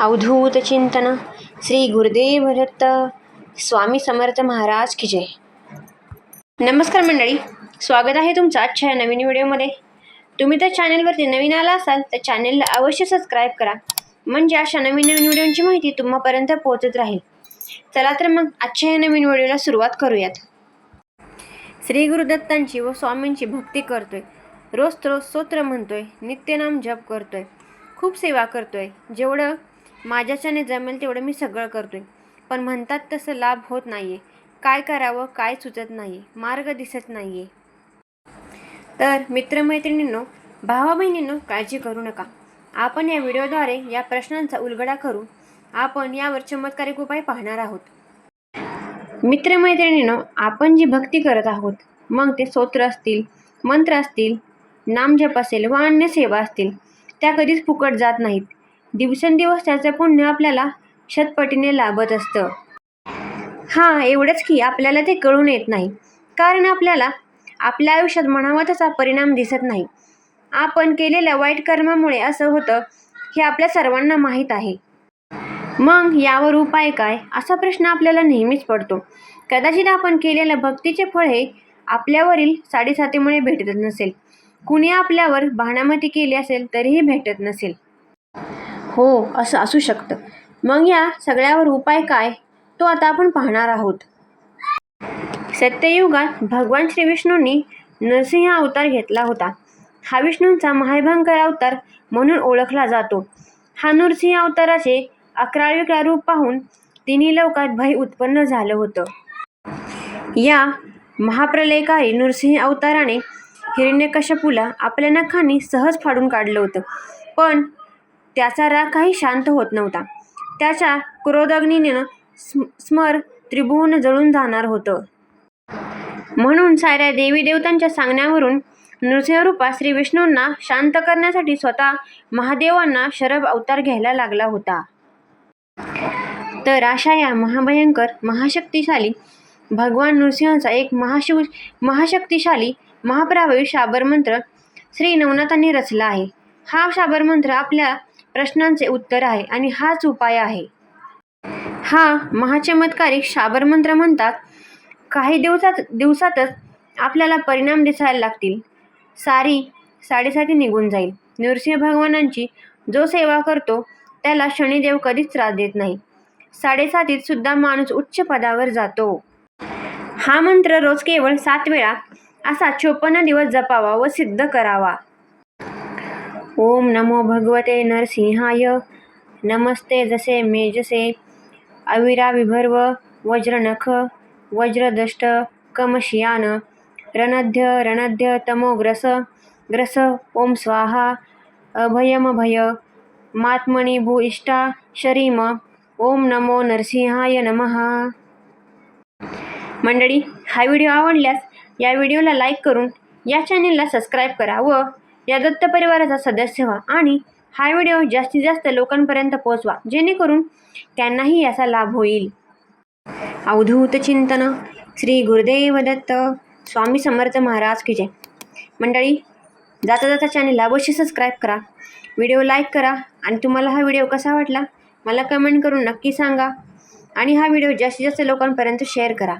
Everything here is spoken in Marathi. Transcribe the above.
अवधूत चिंतन श्री गुरुदेव दत्त स्वामी समर्थ महाराज की जय। नमस्कार मंडळी स्वागत आहे तुमचं आजच्या या नवीन व्हिडिओमध्ये. तुम्ही तर चॅनलवरती नवीन आला असाल तर चॅनलला अवश्य सबस्क्राईब करा. म्हणजे अशा नवीन नवीन व्हिडिओची माहिती तुम्हापर्यंत पोहोचत राहील. चला तर मग आजच्या या नवीन व्हिडिओला सुरुवात करूयात. श्री गुरुदत्तांची व स्वामींची भक्ती करतोय. रोज रोज स्तोत्र म्हणतोय नित्यनाम जप करतोय. खूप सेवा करतोय. जेवढं माझ्याच्याने जमेल तेवढं मी सगळं करतोय. पण म्हणतात तसं लाभ होत नाहीये. काय करावं काय सुचत नाही मार्ग दिसत नाहीये. तर मित्रमैत्रिणींनो भावा बहिणींनो काळजी करू नका. आपण या व्हिडिओद्वारे या प्रश्नांचा उलगडा करू आपण यावर चमत्कारिक उपाय पाहणार आहोत. मित्रमैत्रिणींनो आपण जी भक्ती करत आहोत मग ते स्तोत्र असतील मंत्र असतील नामजप असेल व अन्य सेवा असतील त्या कधीच फुकट जात नाहीत. दिवसेंदिवस त्याचं पुण्य आपल्याला शतपटीने लाभत असतं. हां एवढंच की आपल्याला ते कळून येत नाही. कारण आपल्याला आपल्या आयुष्यात म्हणावा तसा परिणाम दिसत नाही. आपण केलेल्या वाईट कर्मामुळे असं होतं हे आपल्या सर्वांना माहीत आहे. मग यावर उपाय काय? असा प्रश्न आपल्याला नेहमीच पडतो. कदाचित आपण केलेल्या भक्तीचे फळ हे आपल्यावरील साडेसातीमुळे भेटत नसेल. कुणी आपल्यावर भाणामती केली असेल तरीही भेटत नसेल. हो असं असू शकतं. मग या सगळ्यावर उपाय काय? तो आता आपण पाहणार आहोत. सत्ययुगात भगवान श्री विष्णूंनी नरसिंह अवतार घेतला होता. हा विष्णूंचा महाभयंकर अवतार म्हणून ओळखला जातो. हा नृसिंह अवताराचे अकरा रूप पाहून तिन्ही लोकात भय उत्पन्न झालं होतं. या महाप्रलयकारी नृसिंह अवताराने हिरण्यकश्यपूला आपल्या नखांनी सहज फाडून काढलं होतं. पण त्याचा राग काही शांत होत नव्हता. त्याच्या क्रोधाग्नीनं स्म स्मर त्रिभुवन जळून जाणार होतं. म्हणून साऱ्या देवी देवतांच्या सांगण्यावरून नृसिंहरूपा श्री विष्णूंना शांत करण्यासाठी स्वतः महादेवांना शरभ अवतार घ्यायला लागला होता. तर अशा या महाभयंकर महाशक्तिशाली भगवान नृसिंहाचा एक महाशिव महाशक्तिशाली महाप्रभावी शाबरमंत्र श्री नवनाथांनी रचला आहे. हा शाबर मंत्र आपल्या प्रश्नांचे उत्तर आहे आणि हाच उपाय आहे. हा महाचमत्कारिक शाबर मंत्र म्हणतात. काही दिवसात दिवसातच आपल्याला परिणाम दिसायला लागतील. सारी साडेसाती निघून जाईल. नृसिंह भगवानांची जो सेवा करतो त्याला शनिदेव कधीच त्रास देत नाही. साडेसातीत सुद्धा माणूस उच्च पदावर जातो. हा मंत्र रोज केवळ सात वेळा असा चोपन्न दिवस जपावा व सिद्ध करावा. ओम नमो भगवते नरसिंहाय. नमस्ते जसे मेजसे. अविरा विभर्व वज्रनख वज्रदष्ट कमशियान रणध्य रणध्य तमोग्रस ग्रस ओम स्वाहा अभयमभय मात्मनी भूइष्टा शरीम ओम नमो नरसिंहाय नमः. मंडळी हा व्हिडिओ आवडल्यास या व्हिडिओला लाईक करून या चॅनेलला सबस्क्राईब करा व या दत्त परिवाराचा सदस्य व्हा आणि हा व्हिडिओ जास्तीत जास्त लोकांपर्यंत पोहोचवा जेणेकरून त्यांनाही याचा लाभ होईल. अवधूत चिंतन श्री गुरुदेव दत्त स्वामी समर्थ महाराज की जय. मंडळी जाता जाता चॅनेलला अवश्य सबस्क्राईब करा. व्हिडिओ लाईक करा. आणि तुम्हाला हा व्हिडिओ कसा वाटला? मला कमेंट करून नक्की सांगा. आणि हा व्हिडिओ जास्तीत जास्त लोकांपर्यंत शेअर करा.